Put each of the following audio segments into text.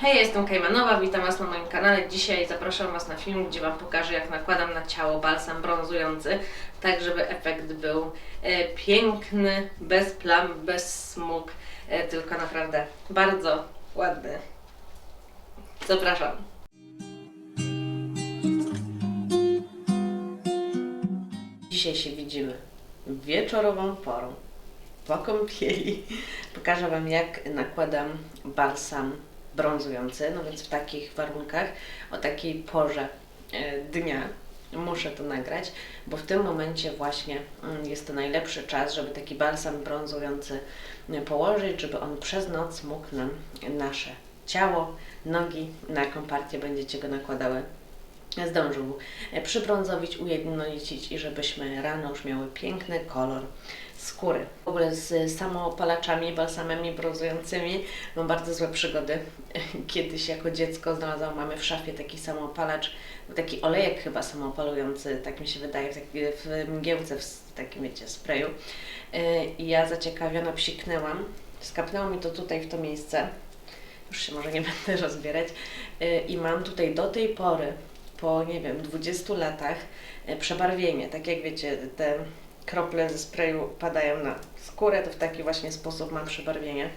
Hej, jestem Kajmanowa, witam Was na moim kanale. Dzisiaj zapraszam Was na film, gdzie Wam pokażę, jak nakładam na ciało balsam brązujący, tak żeby efekt był e, piękny, bez plam, bez smug, e, tylko naprawdę bardzo ładny. Zapraszam. Dzisiaj się widzimy wieczorową porą po kąpieli. Pokażę Wam, jak nakładam balsam brązujący. No więc w takich warunkach, o takiej porze e, dnia muszę to nagrać, bo w tym momencie właśnie mm, jest to najlepszy czas, żeby taki balsam brązujący e, położyć, żeby on przez noc mógł nam nasze ciało, nogi, na jaką partię będziecie go nakładały, zdążył e, przybrązowić, ujednolicić i żebyśmy rano już miały piękny kolor skóry. W ogóle z samoopalaczami, balsamami brązującymi mam bardzo złe przygody. Kiedyś jako dziecko znalazłam mamy w szafie taki samoopalacz, taki olejek chyba samoopalujący, tak mi się wydaje, w, taki, w mgiełce, w takim wiecie, sprayu. Yy, I ja zaciekawiona psiknęłam, skapnęło mi to tutaj w to miejsce, już się może nie będę rozbierać yy, i mam tutaj do tej pory po, nie wiem, 20 latach e, przebarwienie. Tak jak wiecie, te krople ze sprayu padają na skórę, to w taki właśnie sposób mam przebarwienie.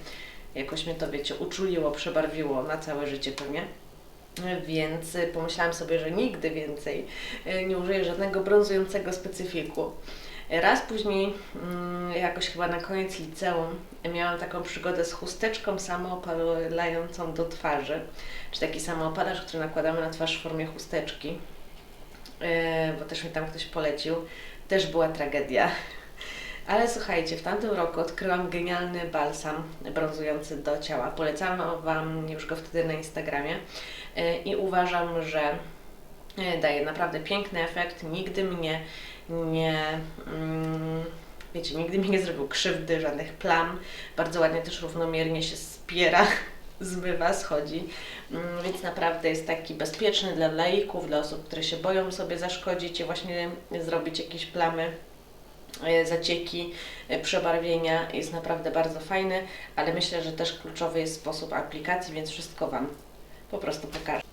Jakoś mnie to, wiecie, uczuliło, przebarwiło na całe życie pewnie. Więc e, pomyślałam sobie, że nigdy więcej e, nie użyję żadnego brązującego specyfiku. Raz później, mm, jakoś chyba na koniec liceum, miałam taką przygodę z chusteczką samoopalającą do twarzy, czy taki samoopalacz, który nakładamy na twarz w formie chusteczki, Yy, bo też mi tam ktoś polecił. Też była tragedia. Ale słuchajcie, w tamtym roku odkryłam genialny balsam brązujący do ciała. Polecam Wam już go wtedy na Instagramie yy, i uważam, że daje naprawdę piękny efekt. Nigdy mnie nie. Mm, wiecie, nigdy mi nie zrobił krzywdy, żadnych plam. Bardzo ładnie też równomiernie się spiera, zmywa, schodzi. Mm, Więc naprawdę jest taki bezpieczny dla laików, dla osób, które się boją sobie zaszkodzić i właśnie zrobić jakieś plamy, e, zacieki, e, przebarwienia. Jest naprawdę bardzo fajny, ale myślę, że też kluczowy jest sposób aplikacji, więc wszystko Wam po prostu pokażę.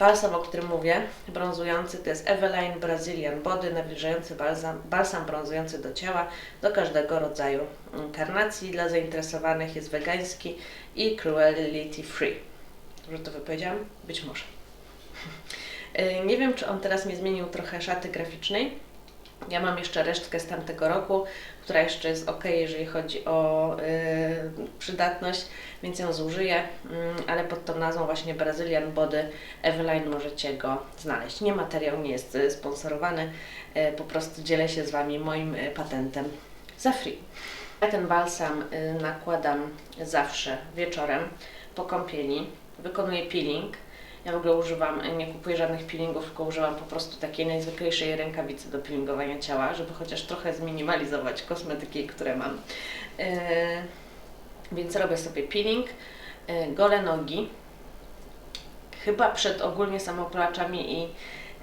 Balsam, o którym mówię, brązujący, to jest Eveline Brazilian Body, nawilżający balsam, balsam brązujący do ciała, do każdego rodzaju karnacji. Dla zainteresowanych jest wegański i cruelty free. Dobrze to wypowiedziałam? Być może. Y, Nie wiem, czy on teraz mi zmienił trochę szaty graficznej. Ja mam jeszcze resztkę z tamtego roku, która jeszcze jest ok, jeżeli chodzi o y, przydatność, więc ją zużyję, mm, ale pod tą nazwą właśnie Brazilian Body Eveline możecie go znaleźć. Nie materiał nie jest y, sponsorowany, y, po prostu dzielę się z Wami moim patentem za free. Ja ten balsam nakładam zawsze wieczorem po kąpieli. Wykonuję peeling. Ja w ogóle używam, nie kupuję żadnych peelingów, tylko używam po prostu takiej najzwyklejszej rękawicy do peelingowania ciała, żeby chociaż trochę zminimalizować kosmetyki, które mam. Yy, więc robię sobie peeling, yy, gole nogi, chyba przed ogólnie samoopalaczami i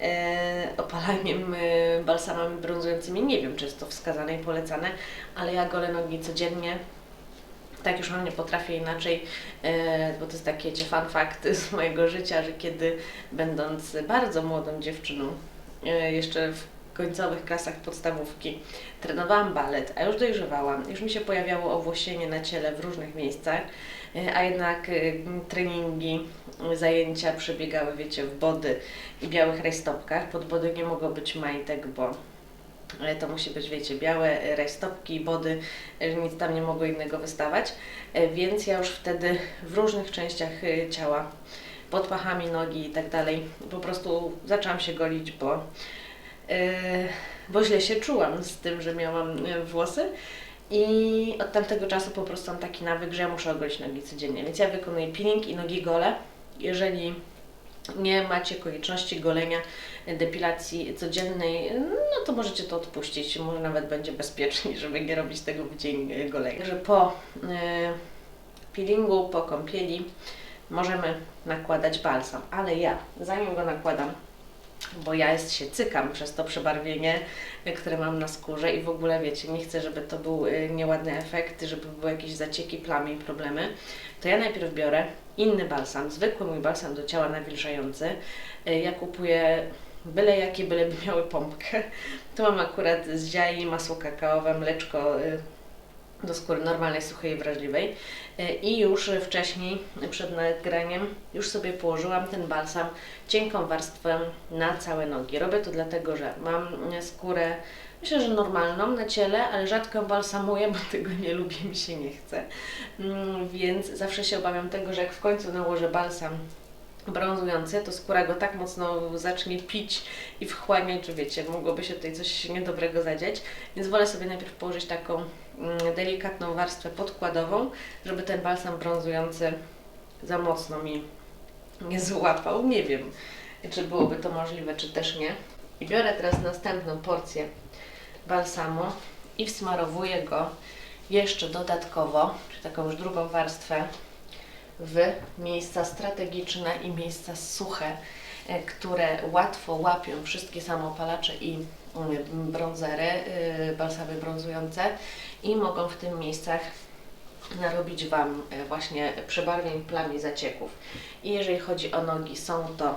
e, opalaniem e, balsamami brązującymi. Nie wiem, czy jest to wskazane i polecane, ale ja golę nogi codziennie. Tak już mam, nie potrafię inaczej, e, bo to jest takie fun fact z mojego życia, że kiedy będąc bardzo młodą dziewczyną, e, jeszcze w końcowych klasach podstawówki, trenowałam balet, a już dojrzewałam, już mi się pojawiało owłosienie na ciele w różnych miejscach, e, a jednak treningi, zajęcia przebiegały, wiecie, w body i białych rajstopkach. Pod body nie mogło być majtek, bo to musi być, wiecie, białe e, rajstopki, body, e, nic tam nie mogło innego wystawać, E, więc ja już wtedy w różnych częściach ciała, pod pachami nogi i tak dalej, po prostu zaczęłam się golić, bo, bo źle się czułam z tym, że miałam włosy. I od tamtego czasu po prostu mam taki nawyk, że ja muszę ogolić nogi codziennie. Więc ja wykonuję peeling i nogi gole. Jeżeli nie macie konieczności golenia, depilacji codziennej, no to możecie to odpuścić. Może nawet będzie bezpieczniej, żeby nie robić tego w dzień e, golenia. Także po y, peelingu, po kąpieli możemy nakładać balsam. Ale ja, zanim go nakładam, bo ja jest się cykam przez to przebarwienie, y, które mam na skórze i w ogóle wiecie, nie chcę, żeby to był y, nieładny efekt, żeby były jakieś zacieki, plamy i problemy, to ja najpierw biorę inny balsam, zwykły mój balsam do ciała nawilżający. Y, Ja kupuję byle jakie, byleby miały pompkę. Tu mam akurat z ziai masło kakaowe, mleczko do skóry normalnej, suchej i wrażliwej. Y, I już wcześniej, przed nagraniem, już sobie położyłam ten balsam cienką warstwę na całe nogi. Robię to dlatego, że mam y, skórę, myślę, że normalną na ciele, ale rzadko balsamuję, bo tego nie lubię, mi się nie chce. Mm, Więc zawsze się obawiam tego, że jak w końcu nałożę balsam brązujący, to skóra go tak mocno zacznie pić i wchłaniać, że wiecie, mogłoby się tutaj coś niedobrego zadziać. Więc wolę sobie najpierw położyć taką delikatną warstwę podkładową, żeby ten balsam brązujący za mocno mi nie złapał. Nie wiem, czy byłoby to możliwe, czy też nie. I biorę teraz następną porcję balsamu i wsmarowuję go jeszcze dodatkowo, czy taką już drugą warstwę w miejsca strategiczne i miejsca suche, e, które łatwo łapią wszystkie samopalacze i mm, brązery, y, balsamy brązujące i mogą w tym miejscach narobić Wam e, właśnie przebarwień, plam i zacieków. I jeżeli chodzi o nogi, są to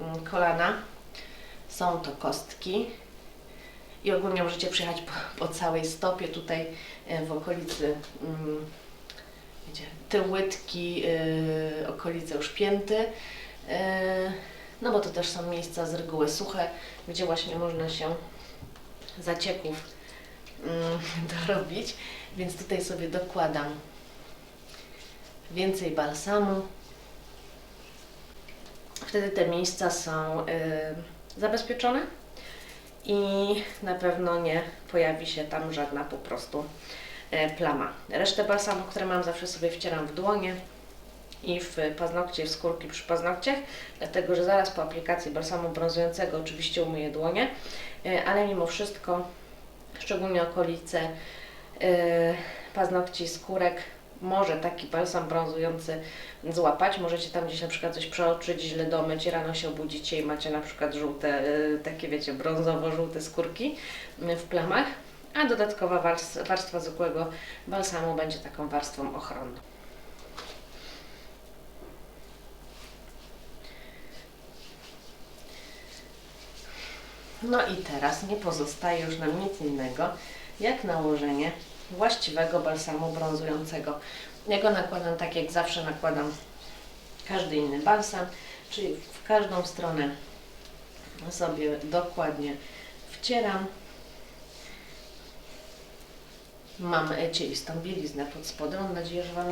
mm, kolana, są to kostki i ogólnie możecie przyjechać po, po całej stopie tutaj w okolicy mm, wiecie, łydki, yy, okolice już pięty. Yy, no bo to też są miejsca z reguły suche, gdzie właśnie można się zacieków yy, dorobić. Więc tutaj sobie dokładam więcej balsamu. Wtedy te miejsca są yy, zabezpieczone i na pewno nie pojawi się tam żadna po prostu e, plama. Resztę balsamu, które mam, zawsze sobie wcieram w dłonie i w paznokcie, w skórki przy paznokciach, dlatego że zaraz po aplikacji balsamu brązującego oczywiście umyję dłonie, e, ale mimo wszystko, szczególnie okolice e, paznokci, skórek, może taki balsam brązujący złapać. Możecie tam gdzieś na przykład coś przeoczyć, źle domyć, rano się obudzicie i macie na przykład żółte, y, takie wiecie, brązowo-żółte skórki y, w plamach, a dodatkowa warstwa zwykłego balsamu będzie taką warstwą ochronną. No i teraz nie pozostaje już nam nic innego, jak nałożenie właściwego balsamu brązującego. Ja go nakładam tak, jak zawsze nakładam każdy inny balsam, czyli w każdą stronę sobie dokładnie wcieram. Mam cielistą bieliznę pod spodem. Mam nadzieję, że Wam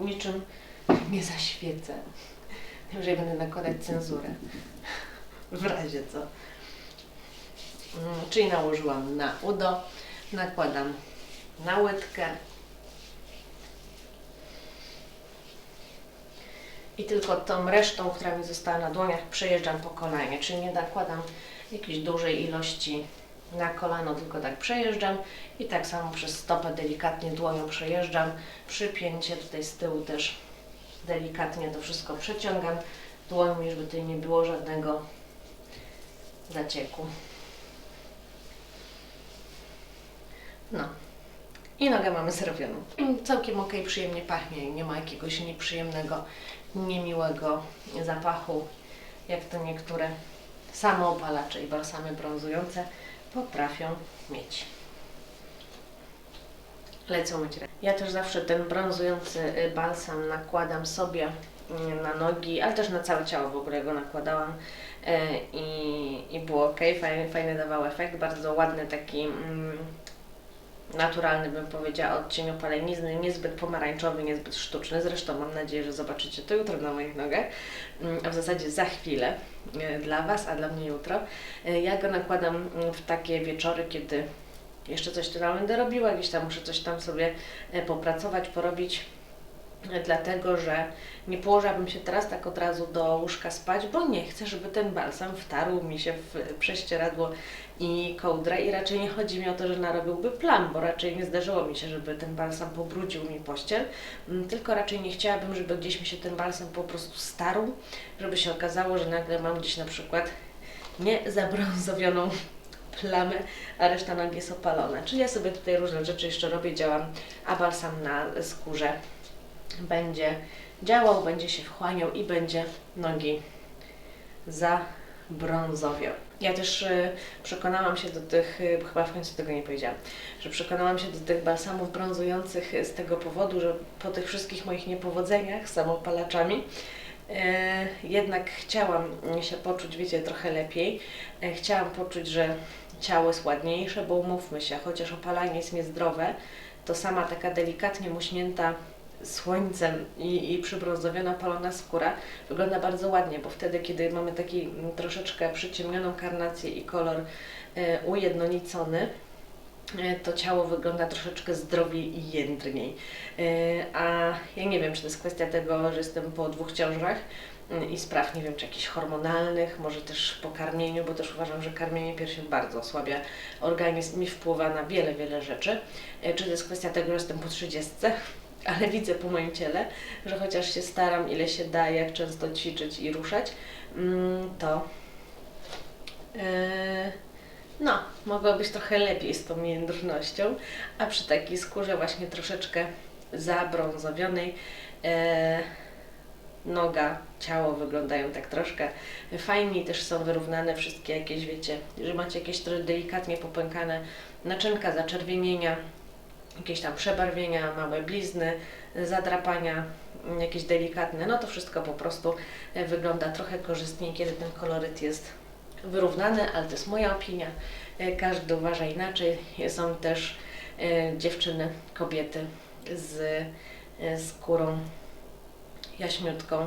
niczym nie zaświecę. Wiem, że będę nakładać cenzurę. W razie co. Mm, Czyli nałożyłam na udo, nakładam na łydkę. I tylko tą resztą, która mi została na dłoniach, przejeżdżam po kolanie, czyli nie nakładam jakiejś dużej ilości na kolano, tylko tak przejeżdżam i tak samo przez stopę delikatnie dłonią przejeżdżam, przypięcie tutaj z tyłu też delikatnie to wszystko przeciągam dłońmi, żeby tutaj nie było żadnego zacieku. No. I nogę mamy zrobioną. Całkiem ok, przyjemnie pachnie. Nie ma jakiegoś nieprzyjemnego, niemiłego zapachu, jak to niektóre samoopalacze i balsamy brązujące potrafią mieć. Lecą myć ręce. Ja też zawsze ten brązujący y, balsam nakładam sobie y, na nogi, ale też na całe ciało w ogóle go nakładałam y, i, i było ok, fajny, fajny dawał efekt, bardzo ładny taki mm, naturalny, bym powiedziała, odcień opalenizny, niezbyt pomarańczowy, niezbyt sztuczny. Zresztą mam nadzieję, że zobaczycie to jutro na moich nogach, Mm, a w zasadzie za chwilę e, dla Was, a dla mnie jutro. E, Ja go nakładam mm, w takie wieczory, kiedy jeszcze coś tu będę robiła, gdzieś tam muszę coś tam sobie e, popracować, porobić. Dlatego, że nie położyłabym się teraz tak od razu do łóżka spać, bo nie chcę, żeby ten balsam wtarł mi się w prześcieradło i kołdrę. I raczej nie chodzi mi o to, że narobiłby plam, bo raczej nie zdarzyło mi się, żeby ten balsam pobrudził mi pościel, Mm, tylko raczej nie chciałabym, żeby gdzieś mi się ten balsam po prostu starł, żeby się okazało, że nagle mam gdzieś na przykład niezabrązowioną plamę, a reszta nogi jest opalona. Czyli ja sobie tutaj różne rzeczy jeszcze robię, działam, a balsam na skórze będzie działał, będzie się wchłaniał i będzie nogi zabrązowiał. Ja też y, przekonałam się do tych, y, chyba w końcu tego nie powiedziałam, że przekonałam się do tych balsamów brązujących z tego powodu, że po tych wszystkich moich niepowodzeniach z samopalaczami e, jednak chciałam się poczuć, wiecie, trochę lepiej. Chciałam poczuć, że ciało jest ładniejsze, bo umówmy się, chociaż opalanie jest niezdrowe, to sama taka delikatnie muśnięta słońcem i, i przybrązowiona, palona skóra wygląda bardzo ładnie, bo wtedy, kiedy mamy taki mm, troszeczkę przyciemnioną karnację i kolor e, ujednolicony, e, to ciało wygląda troszeczkę zdrowiej i jędrniej. E, A ja nie wiem, czy to jest kwestia tego, że jestem po dwóch ciążach mm, i spraw, nie wiem, czy jakichś hormonalnych, może też po karmieniu, bo też uważam, że karmienie piersią bardzo osłabia organizm i wpływa na wiele, wiele rzeczy. Czy to jest kwestia tego, że jestem po 30, ale widzę po moim ciele, że chociaż się staram, ile się da, jak często ćwiczyć i ruszać, mm, to e, no, mogło być trochę lepiej z tą jędrnością, a przy takiej skórze właśnie troszeczkę zabrązowionej e, noga, ciało wyglądają tak troszkę fajniej, też są wyrównane wszystkie jakieś, wiecie, że macie jakieś trochę delikatnie popękane naczynka, zaczerwienienia, jakieś tam przebarwienia, małe blizny, zadrapania, jakieś delikatne, no to wszystko po prostu e, wygląda trochę korzystniej, kiedy ten koloryt jest wyrównany, ale to jest moja opinia. E, Każdy uważa inaczej. Są też e, dziewczyny, kobiety z skórą jaśmiutką,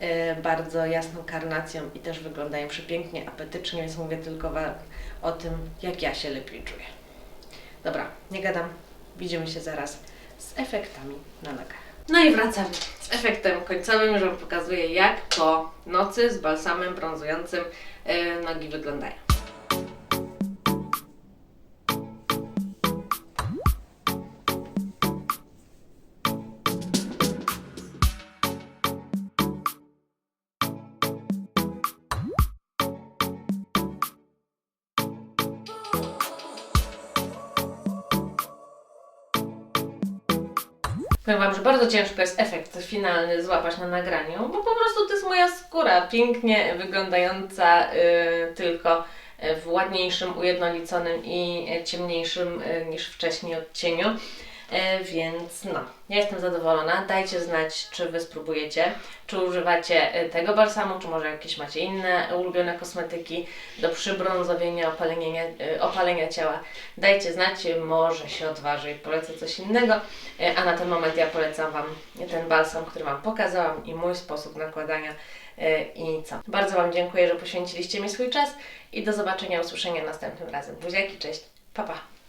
e, bardzo jasną karnacją i też wyglądają przepięknie, apetycznie, więc mówię tylko o tym, jak ja się lepiej czuję. Dobra, nie gadam. Widzimy się zaraz z efektami na nogach. No i wracam z efektem końcowym, że Wam pokazuję, jak po nocy z balsamem brązującym e, nogi wyglądają. Powiem Wam, że bardzo ciężko jest efekt finalny złapać na nagraniu, bo po prostu to jest moja skóra, pięknie wyglądająca y, tylko y, w ładniejszym, ujednoliconym i ciemniejszym y, niż wcześniej odcieniu. Y, Więc no, ja jestem zadowolona. Dajcie znać, czy Wy spróbujecie, czy używacie y, tego balsamu, czy może jakieś macie inne ulubione kosmetyki do przybrązowienia, opalenia, y, opalenia ciała. Dajcie znać, może się odważę i polecę coś innego. E, A na ten moment ja polecam Wam ten balsam, który Wam pokazałam i mój sposób nakładania. E, I co? Bardzo Wam dziękuję, że poświęciliście mi swój czas i do zobaczenia, usłyszenia następnym razem. Buziaki, cześć, pa pa!